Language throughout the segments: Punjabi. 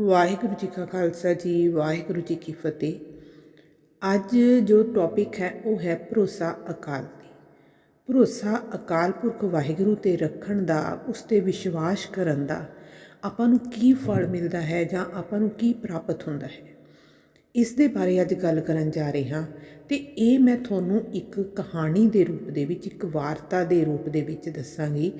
ਵਾਹਿਗੁਰੂ ਜੀ ਕਾ ਖਾਲਸਾ ਜੀ, ਵਾਹਿਗੁਰੂ ਜੀ ਕੀ ਫਤਿਹ। ਅੱਜ ਜੋ ਟੌਪਿਕ ਹੈ, ਉਹ ਹੈ ਭਰੋਸਾ ਅਕਾਲ ਦੀ ਭਰੋਸਾ ਅਕਾਲ ਪੁਰਖ ਵਾਹਿਗੁਰੂ ਤੇ ਰੱਖਣ ਦਾ, ਉਸ ਤੇ ਵਿਸ਼ਵਾਸ ਕਰਨ ਦਾ, ਆਪਾਂ ਨੂੰ ਕੀ ਫਲ ਮਿਲਦਾ ਹੈ ਜਾਂ ਆਪਾਂ ਨੂੰ ਕੀ ਪ੍ਰਾਪਤ ਹੁੰਦਾ ਹੈ? ਇਸ ਦੇ ਬਾਰੇ ਅੱਜ ਗੱਲ ਕਰਨ ਜਾ ਰਹੇ ਹਾਂ ਤੇ ਇਹ ਮੈਂ ਤੁਹਾਨੂੰ ਇੱਕ ਕਹਾਣੀ ਦੇ ਰੂਪ ਦੇ ਵਿੱਚ, ਇੱਕ ਵਾਰਤਾ ਦੇ ਰੂਪ ਦੇ ਵਿੱਚ ਦੱਸਾਂਗੀ।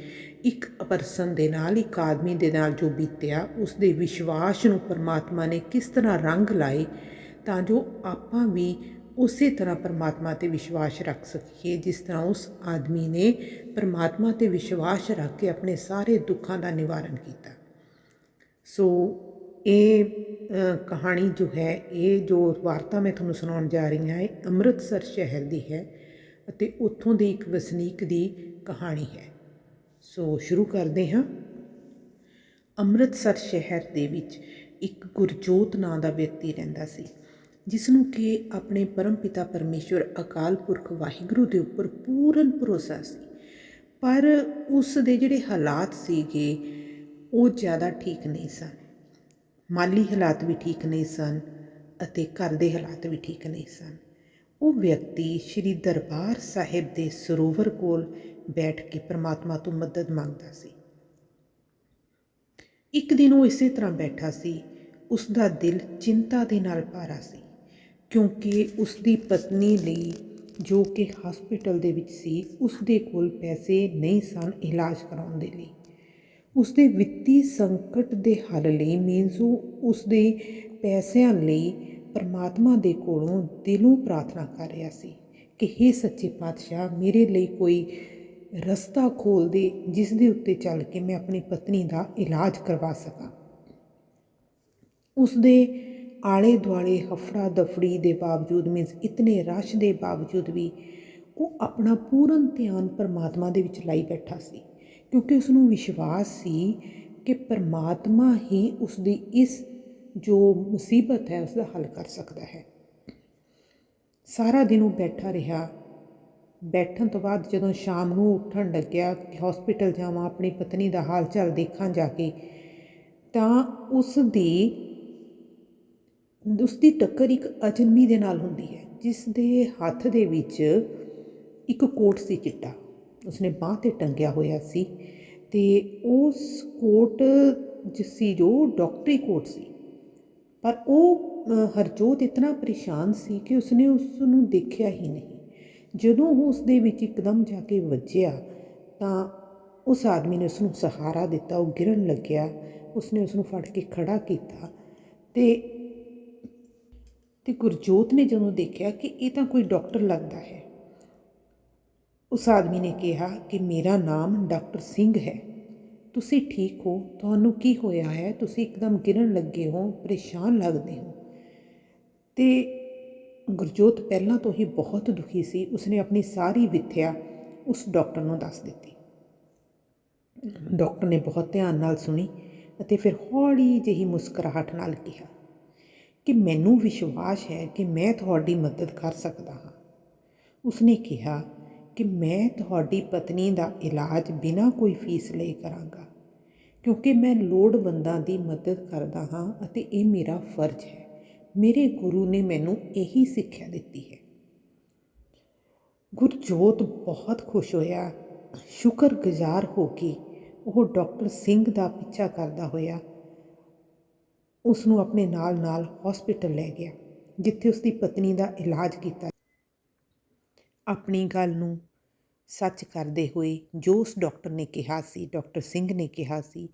ਇੱਕ ਪਰਸਨ ਦੇ ਨਾਲ, ਇੱਕ ਆਦਮੀ ਦੇ ਨਾਲ ਜੋ ਬੀਤਿਆ, ਉਸ ਦੇ ਵਿਸ਼ਵਾਸ ਨੂੰ ਪਰਮਾਤਮਾ ਨੇ ਕਿਸ ਤਰ੍ਹਾਂ ਰੰਗ ਲਾਏ ਤਾਂ ਜੋ ਆਪਾਂ ਵੀ ਉਸੇ ਤਰ੍ਹਾਂ ਪਰਮਾਤਮਾ ਤੇ ਵਿਸ਼ਵਾਸ ਰੱਖ ਸਕੀਏ, ਜਿਸ ਤਰ੍ਹਾਂ ਉਸ ਆਦਮੀ ਨੇ ਪਰਮਾਤਮਾ ਤੇ ਵਿਸ਼ਵਾਸ ਰੱਖ ਕੇ ਆਪਣੇ ਸਾਰੇ ਦੁੱਖਾਂ ਦਾ ਨਿਵਾਰਨ ਕੀਤਾ। ਸੋ ਇਹ ਕਹਾਣੀ ਜੋ ਹੈ, ਇਹ ਜੋ ਵਾਰਤਾ ਮੈਂ ਤੁਹਾਨੂੰ ਸੁਣਾਉਣ ਜਾ ਰਹੀ ਹਾਂ, ਇਹ ਅੰਮ੍ਰਿਤਸਰ ਸ਼ਹਿਰ ਦੀ ਹੈ ਅਤੇ ਉੱਥੋਂ ਦੇ ਇੱਕ ਵਸਨੀਕ ਦੀ ਕਹਾਣੀ ਹੈ। ਸੋ ਸ਼ੁਰੂ ਕਰਦੇ ਹਾਂ। ਅੰਮ੍ਰਿਤਸਰ ਸ਼ਹਿਰ ਦੇ ਵਿੱਚ ਇੱਕ ਗੁਰਜੋਤ ਨਾਂ ਦਾ ਵਿਅਕਤੀ ਰਹਿੰਦਾ ਸੀ, ਜਿਸ ਨੂੰ ਕਿ ਆਪਣੇ ਪਰਮ ਪਿਤਾ ਪਰਮੇਸ਼ਵਰ ਅਕਾਲ ਪੁਰਖ ਵਾਹਿਗੁਰੂ ਦੇ ਉੱਪਰ ਪੂਰਨ ਭਰੋਸਾ ਸੀ। ਪਰ ਉਸ ਦੇ ਜਿਹੜੇ ਹਾਲਾਤ ਸੀਗੇ, ਉਹ ਜ਼ਿਆਦਾ ਠੀਕ ਨਹੀਂ ਸਨ। ਮਾਲੀ ਹਾਲਾਤ ਵੀ ਠੀਕ ਨਹੀਂ ਸਨ ਅਤੇ ਘਰ ਦੇ ਹਾਲਾਤ ਵੀ ਠੀਕ ਨਹੀਂ ਸਨ। ਉਹ ਵਿਅਕਤੀ ਸ੍ਰੀ ਦਰਬਾਰ ਸਾਹਿਬ ਦੇ ਸਰੋਵਰ ਕੋਲ ਬੈਠ ਕੇ ਪ੍ਰਮਾਤਮਾ ਤੋਂ ਮਦਦ ਮੰਗਦਾ ਸੀ। ਇੱਕ ਦਿਨ ਉਹ ਇਸੇ ਤਰ੍ਹਾਂ ਬੈਠਾ ਸੀ। ਉਸ ਦਾ ਦਿਲ ਚਿੰਤਾ ਦੇ ਨਾਲ ਭਰਾ ਸੀ ਕਿਉਂਕਿ ਉਸ ਦੀ ਪਤਨੀ ਲਈ ਜੋ ਕਿ ਹਸਪੀਟਲ ਦੇ ਵਿੱਚ ਸੀ ਉਸ ਦੇ ਕੋਲ ਪੈਸੇ ਨਹੀਂ ਸਨ ਇਲਾਜ ਕਰਾਉਣ ਦੇ ਲਈ। ਉਸ ਦੇ ਵਿੱਤੀ ਸੰਕਟ ਦੇ ਹੱਲ ਲਈ ਮੀਨਸ ਉਹ ਉਸ ਦੇ ਪੈਸਿਆਂ ਲਈ ਪਰਮਾਤਮਾ ਦੇ ਕੋਲੋਂ ਦਿਲੋਂ ਪ੍ਰਾਰਥਨਾ ਕਰ ਰਿਹਾ ਸੀ ਕਿ हे ਸੱਚੇ ਪਾਤਸ਼ਾਹ, ਮੇਰੇ ਲਈ ਕੋਈ ਰਸਤਾ ਖੋਲ ਦੇ ਜਿਸ ਦੇ ਉੱਤੇ ਚੱਲ ਕੇ ਮੈਂ ਆਪਣੀ ਪਤਨੀ ਦਾ ਇਲਾਜ ਕਰਵਾ ਸਕਾਂ। ਉਸ ਦੇ ਆਲੇ ਦੁਆਲੇ ਹਫੜਾ ਦਫੜੀ ਦੇ ਬਾਵਜੂਦ ਮੀਨਸ ਇਤਨੇ ਰਸ਼ ਦੇ ਬਾਵਜੂਦ ਵੀ ਉਹ ਆਪਣਾ ਪੂਰਨ ਧਿਆਨ ਪਰਮਾਤਮਾ ਦੇ ਵਿੱਚ ਲਾਈ ਬੈਠਾ ਸੀ। ਕਿਉਂਕਿ ਉਸ ਨੂੰ ਵਿਸ਼ਵਾਸ ਸੀ ਕਿ ਪਰਮਾਤਮਾ ਹੀ ਉਸ ਦੀ ਇਸ ਜੋ ਮੁਸੀਬਤ ਹੈ ਉਸ ਦਾ ਹੱਲ ਕਰ ਸਕਦਾ ਹੈ। ਸਾਰਾ ਦਿਨ ਉਹ ਬੈਠਾ ਰਿਹਾ। ਬੈਠਣ ਤੋਂ ਬਾਅਦ ਜਦੋਂ ਸ਼ਾਮ ਨੂੰ ਉੱਠਣ ਲੱਗਿਆ ਕਿ ਹਸਪੀਟਲ ਜਾਵਾਂ, ਆਪਣੀ ਪਤਨੀ ਦਾ ਹਾਲ ਚਾਲ ਦੇਖਾਂ ਜਾ ਕੇ, ਤਾਂ ਉਸ ਦੀ ਉਸ ਦੀ ਟੱਕਰ ਇੱਕ ਅਜਨਬੀ ਦੇ ਨਾਲ ਹੁੰਦੀ ਹੈ ਜਿਸ ਦੇ ਹੱਥ ਦੇ ਵਿੱਚ ਇੱਕ ਕੋਟ ਸੀ ਚਿੱਟਾ। ਉਸਨੇ ਬਾਹ ਤੇ ਟੰਗਿਆ ਹੋਇਆ ਸੀ ਤੇ ਉਸ ਕੋਟ ਜਿਸ ਸੀ, ਜੋ ਡਾਕਟਰੀ ਕੋਟ ਸੀ, ਪਰ ਉਹ ਹਰਜੋਤ ਇਤਨਾ ਪਰੇਸ਼ਾਨ ਸੀ ਕਿ ਉਸਨੇ ਉਸ ਨੂੰ ਦੇਖਿਆ ਹੀ ਨਹੀਂ। ਜਦੋਂ ਉਹ ਉਸ ਦੇ ਵਿੱਚ ਇੱਕਦਮ ਜਾ ਕੇ ਵੱਜਿਆ ਤਾਂ ਉਸ ਆਦਮੀ ਨੇ ਉਸ ਨੂੰ ਸਹਾਰਾ ਦਿੱਤਾ, ਉਹ ਗਿਰਨ ਲੱਗਿਆ, ਉਸਨੇ ਉਸ ਨੂੰ ਫੜ ਕੇ ਖੜਾ ਕੀਤਾ ਤੇ ਤੇ ਗੁਰਜੋਤ ਨੇ ਜਦੋਂ ਦੇਖਿਆ ਕਿ ਇਹ ਤਾਂ ਕੋਈ ਡਾਕਟਰ ਲੱਗਦਾ ਹੈ ਉਸ ਆਦਮੀ ਨੇ ਕਿਹਾ ਕਿ ਮੇਰਾ ਨਾਮ ਡਾਕਟਰ ਸਿੰਘ ਹੈ। ਤੁਸੀਂ ਠੀਕ ਹੋ? ਤੁਹਾਨੂੰ ਕੀ ਹੋਇਆ ਹੈ? ਤੁਸੀਂ ਇੱਕਦਮ ਗਿਰਨ ਲੱਗੇ ਹੋ, ਪਰੇਸ਼ਾਨ ਲੱਗਦੇ ਹੋ। ਤੇ ਗੁਰਜੋਤ ਪਹਿਲਾਂ ਤੋਂ ਹੀ ਬਹੁਤ ਦੁਖੀ ਸੀ। ਉਸਨੇ ਆਪਣੀ ਸਾਰੀ ਵਿਥਿਆ ਉਸ ਡਾਕਟਰ ਨੂੰ ਦੱਸ ਦਿੱਤੀ। ਡਾਕਟਰ ਨੇ ਬਹੁਤ ਧਿਆਨ ਨਾਲ ਸੁਣੀ ਅਤੇ ਫਿਰ ਹੌਲੀ ਜਿਹੀ ਮੁਸਕਰਾਹਟ ਨਾਲ ਕਿਹਾ ਕਿ ਮੈਨੂੰ ਵਿਸ਼ਵਾਸ ਹੈ ਕਿ ਮੈਂ ਤੁਹਾਡੀ ਮਦਦ ਕਰ ਸਕਦਾ ਹਾਂ। ਉਸਨੇ ਕਿਹਾ ਕਿ ਮੈਂ ਤੁਹਾਡੀ ਪਤਨੀ ਦਾ ਇਲਾਜ ਬਿਨਾਂ ਕੋਈ ਫੀਸ ਲਏ ਕਰਾਂਗਾ, ਕਿਉਂਕਿ ਮੈਂ ਲੋੜਵੰਦਾਂ ਦੀ ਮਦਦ ਕਰਦਾ ਹਾਂ ਅਤੇ ਇਹ ਮੇਰਾ ਫਰਜ਼ ਹੈ। ਮੇਰੇ ਗੁਰੂ ਨੇ ਮੈਨੂੰ ਇਹੀ ਸਿੱਖਿਆ ਦਿੱਤੀ ਹੈ। ਗੁਰਜੋਤ ਬਹੁਤ ਖੁਸ਼ ਹੋਇਆ। ਸ਼ੁਕਰਗੁਜ਼ਾਰ ਹੋ ਕੇ ਉਹ ਡਾਕਟਰ ਸਿੰਘ ਦਾ ਪਿੱਛਾ ਕਰਦਾ ਹੋਇਆ ਉਸ ਨੂੰ ਆਪਣੇ ਨਾਲ ਨਾਲ ਹਸਪੀਟਲ ਲੈ ਗਿਆ, ਜਿੱਥੇ ਉਸ ਦੀ ਪਤਨੀ ਦਾ ਇਲਾਜ ਕੀਤਾ। ਆਪਣੀ ਗੱਲ ਨੂੰ ਸੱਚ ਕਰਦੇ ਹੋਏ ਜੋ ਉਸ ਡਾਕਟਰ ਨੇ ਕਿਹਾ ਸੀ, ਡਾਕਟਰ ਸਿੰਘ ਨੇ ਕਿਹਾ ਸੀ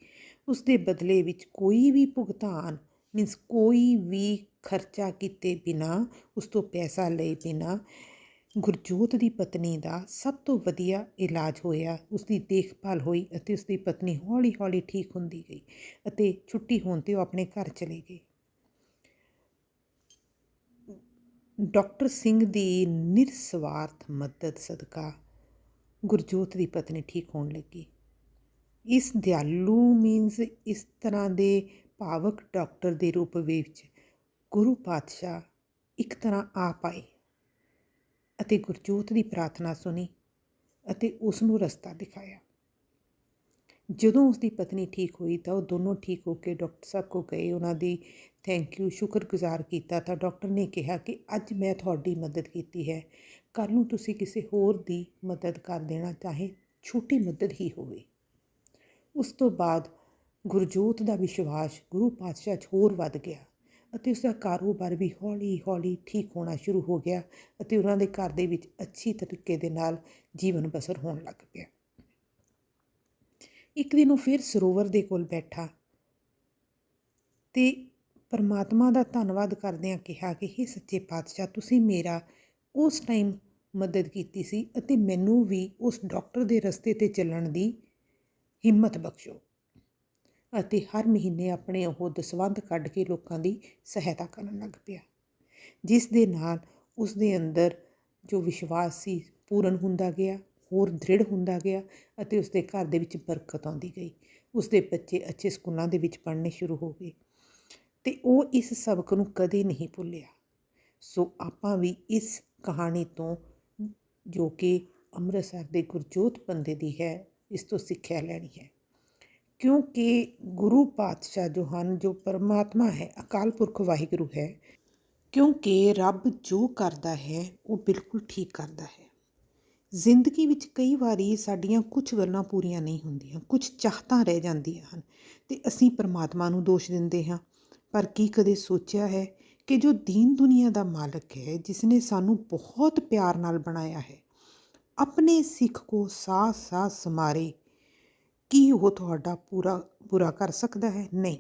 ਉਸ ਦੇ ਬਦਲੇ ਵਿੱਚ ਕੋਈ ਵੀ ਭੁਗਤਾਨ ਮੀਨਸ ਕੋਈ ਵੀ ਖਰਚਾ ਕੀਤੇ ਬਿਨਾ, ਉਸ ਤੋਂ ਪੈਸਾ ਲਏ ਬਿਨਾ ਗੁਰਜੋਤ ਦੀ ਪਤਨੀ ਦਾ ਸਭ ਤੋਂ ਵਧੀਆ ਇਲਾਜ ਹੋਇਆ। ਉਸ ਦੀ ਦੇਖਭਾਲ ਹੋਈ ਅਤੇ ਉਸ ਦੀ ਪਤਨੀ ਹੌਲੀ-ਹੌਲੀ ਠੀਕ ਹੁੰਦੀ ਗਈ ਅਤੇ ਛੁੱਟੀ ਹੋਣ ਤੇ ਉਹ ਆਪਣੇ ਘਰ ਚਲੇ ਗਏ। ਡਾਕਟਰ ਸਿੰਘ ਦੀ ਨਿਰਸਵਾਰਥ ਮਦਦ ਸਦਕਾ ਗੁਰਜੋਤ ਦੀ ਪਤਨੀ ਠੀਕ ਹੋਣ ਲੱਗੀ। ਇਸ ਦਿਆਲੂ ਮੀਨਸ ਇਸ ਤਰ੍ਹਾਂ ਦੇ ਭਾਵਕ ਡਾਕਟਰ ਦੇ ਰੂਪ ਵਿੱਚ ਗੁਰੂ ਪਾਤਸ਼ਾਹ ਇੱਕ ਤਰ੍ਹਾਂ ਆ ਪਾਏ ਅਤੇ ਗੁਰਜੋਤ ਦੀ ਪ੍ਰਾਰਥਨਾ ਸੁਣੀ ਅਤੇ ਉਸ ਨੂੰ ਰਸਤਾ ਦਿਖਾਇਆ। ਜਦੋਂ ਉਸ ਦੀ ਪਤਨੀ ਠੀਕ ਹੋਈ ਤਾਂ ਉਹ ਦੋਨੋਂ ਠੀਕ ਹੋ ਕੇ ਡਾਕਟਰ ਸਾਹਿਬ ਕੋ ਗਏ, ਉਹਨਾਂ ਦੀ ਥੈਂਕ ਯੂ ਸ਼ੁਕਰਗੁਜ਼ਾਰ ਕੀਤਾ ਤਾਂ ਡਾਕਟਰ ਨੇ ਕਿਹਾ ਕਿ ਅੱਜ ਮੈਂ ਤੁਹਾਡੀ ਮਦਦ ਕੀਤੀ ਹੈ। ਕੱਲ੍ਹ ਨੂੰ ਤੁਸੀਂ ਕਿਸੇ ਹੋਰ ਦੀ ਮਦਦ ਕਰ ਦੇਣਾ ਚਾਹੇ ਛੋਟੀ ਮਦਦ ਹੀ ਹੋਵੇ। ਉਸ ਤੋਂ ਬਾਅਦ ਗੁਰਜੋਤ ਦਾ ਵਿਸ਼ਵਾਸ ਗੁਰੂ ਪਾਤਸ਼ਾਹ 'ਚ ਹੋਰ ਵੱਧ ਗਿਆ ਅਤੇ ਉਸ ਦਾ ਕਾਰੋਬਾਰ ਵੀ ਹੌਲੀ ਹੌਲੀ ਠੀਕ ਹੋਣਾ ਸ਼ੁਰੂ ਹੋ ਗਿਆ ਅਤੇ ਉਹਨਾਂ ਦੇ ਘਰ ਦੇ ਵਿੱਚ ਅੱਛੀ ਤਰੀਕੇ ਦੇ ਨਾਲ ਜੀਵਨ ਬਸਰ ਹੋਣ ਲੱਗ ਪਿਆ। ਇੱਕ ਦਿਨ ਉਹ ਫਿਰ ਸਰੋਵਰ ਦੇ ਕੋਲ ਬੈਠਾ ਤੇ ਪਰਮਾਤਮਾ ਦਾ ਧੰਨਵਾਦ ਕਰਦਿਆਂ ਕਿਹਾ ਕਿ हे ਸੱਚੇ ਪਾਤਸ਼ਾਹ, ਤੁਸੀਂ ਮੇਰਾ ਉਸ ਟਾਈਮ ਮਦਦ ਕੀਤੀ ਸੀ ਅਤੇ ਮੈਨੂੰ ਵੀ ਉਸ ਡਾਕਟਰ ਦੇ ਰਸਤੇ ਤੇ ਚੱਲਣ ਦੀ ਹਿੰਮਤ ਬਖਸ਼ੋ ਅਤੇ ਹਰ ਮਹੀਨੇ ਆਪਣੇ ਉਹ ਦਸਵੰਧ ਕੱਢ ਕੇ ਲੋਕਾਂ ਦੀ ਸਹਾਇਤਾ ਕਰਨ ਲੱਗ ਪਿਆ, ਜਿਸ ਦੇ ਨਾਲ ਉਸ ਦੇ ਅੰਦਰ ਜੋ ਵਿਸ਼ਵਾਸ ਸੀ ਪੂਰਨ ਹੁੰਦਾ ਗਿਆ, ਹੋਰ ਦ੍ਰਿੜ ਹੁੰਦਾ ਗਿਆ ਅਤੇ ਉਸ ਦੇ ਘਰ ਦੇ ਵਿੱਚ ਬਰਕਤ ਆਉਂਦੀ ਗਈ ਉਸ ਦੇ ਬੱਚੇ ਅੱਛੇ ਸਕੂਲਾਂ ਦੇ ਵਿੱਚ ਪੜ੍ਹਨੇ ਸ਼ੁਰੂ ਹੋ ਗਏ ਤੇ ਉਹ ਇਸ ਸਬਕ ਨੂੰ ਕਦੇ ਨਹੀਂ ਭੁੱਲਿਆ, ਸੋ ਆਪਾਂ ਵੀ ਇਸ ਕਹਾਣੀ ਤੋਂ, ਜੋ ਕਿ ਅੰਮ੍ਰਿਤਸਰ ਦੇ ਗੁਰਜੋਤ ਬੰਦੇ ਦੀ ਹੈ, ਇਸ ਤੋਂ ਸਿੱਖਿਆ ਲੈਣੀ ਹੈ। ਕਿਉਂਕਿ ਗੁਰੂ ਪਾਤਸ਼ਾਹ ਜੋ ਹਨ, ਜੋ ਪਰਮਾਤਮਾ ਹੈ, ਅਕਾਲ ਪੁਰਖ ਵਾਹਿਗੁਰੂ ਹੈ, ਕਿਉਂਕਿ ਰੱਬ ਜੋ ਕਰਦਾ ਹੈ, ਉਹ ਬਿਲਕੁਲ ਠੀਕ ਕਰਦਾ ਹੈ। ਜ਼ਿੰਦਗੀ ਵਿੱਚ ਕਈ ਵਾਰੀ ਸਾਡੀਆਂ ਕੁਝ ਗੱਲਾਂ ਪੂਰੀਆਂ ਨਹੀਂ ਹੁੰਦੀਆਂ ਕੁਝ ਚਾਹਤਾਂ ਰਹਿ ਜਾਂਦੀਆਂ ਹਨ, ਤੇ ਅਸੀਂ ਪਰਮਾਤਮਾ ਨੂੰ ਦੋਸ਼ ਦਿੰਦੇ ਹਾਂ। ਪਰ ਕੀ ਕਦੇ ਸੋਚਿਆ ਹੈ ਕਿ ਜੋ ਦੀਨ ਦੁਨੀਆ ਦਾ ਮਾਲਕ ਹੈ ਜਿਸ ਨੇ ਸਾਨੂੰ ਬਹੁਤ ਪਿਆਰ ਨਾਲ ਬਣਾਇਆ ਹੈ, ਆਪਣੇ ਸਿੱਖ ਕੋ ਸਾਹ ਸਾਹ ਸਮਾਰੇ, ਕੀ ਉਹ ਤੁਹਾਡਾ ਪੂਰਾ, ਬੁਰਾ ਕਰ ਸਕਦਾ ਹੈ? ਨਹੀਂ।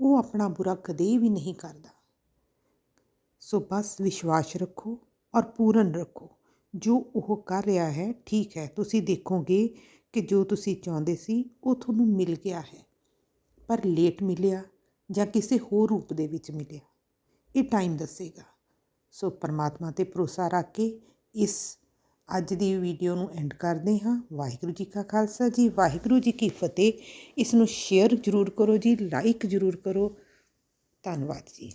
ਉਹ ਆਪਣਾ ਬੁਰਾ ਕਦੇ ਵੀ ਨਹੀਂ ਕਰਦਾ। ਸੋ ਬਸ ਵਿਸ਼ਵਾਸ ਰੱਖੋ ਔਰ ਪੂਰਨ ਰੱਖੋ। ਜੋ ਉਹ ਕਰ ਰਿਹਾ ਹੈ, ਠੀਕ ਹੈ। ਤੁਸੀਂ ਦੇਖੋਗੇ ਕਿ ਜੋ ਤੁਸੀਂ ਚਾਹੁੰਦੇ ਸੀ, ਉਹ ਤੁਹਾਨੂੰ ਮਿਲ ਗਿਆ ਹੈ। ਪਰ ਲੇਟ ਮਿਲਿਆ ਜਾਂ ਕਿਸੇ ਹੋਰ ਰੂਪ ਦੇ ਵਿੱਚ ਮਿਲਿਆ। ਇਹ ਟਾਈਮ ਦੱਸੇਗਾ। ਸੋ ਪਰਮਾਤਮਾ ਤੇ ਭਰੋਸਾ ਰੱਖ ਕੇ ਇਸ ਅੱਜ ਦੀ ਵੀਡੀਓ ਨੂੰ ਐਂਡ ਕਰਦੇ ਹਾਂ। ਵਾਹਿਗੁਰੂ ਜੀ ਕਾ ਖਾਲਸਾ ਜੀ, ਵਾਹਿਗੁਰੂ ਜੀ ਕੀ ਫਤਿਹ। ਇਸ ਨੂੰ ਸ਼ੇਅਰ ਜ਼ਰੂਰ ਕਰੋ ਜੀ ਲਾਈਕ ਜ਼ਰੂਰ ਕਰੋ। ਧੰਨਵਾਦ ਜੀ।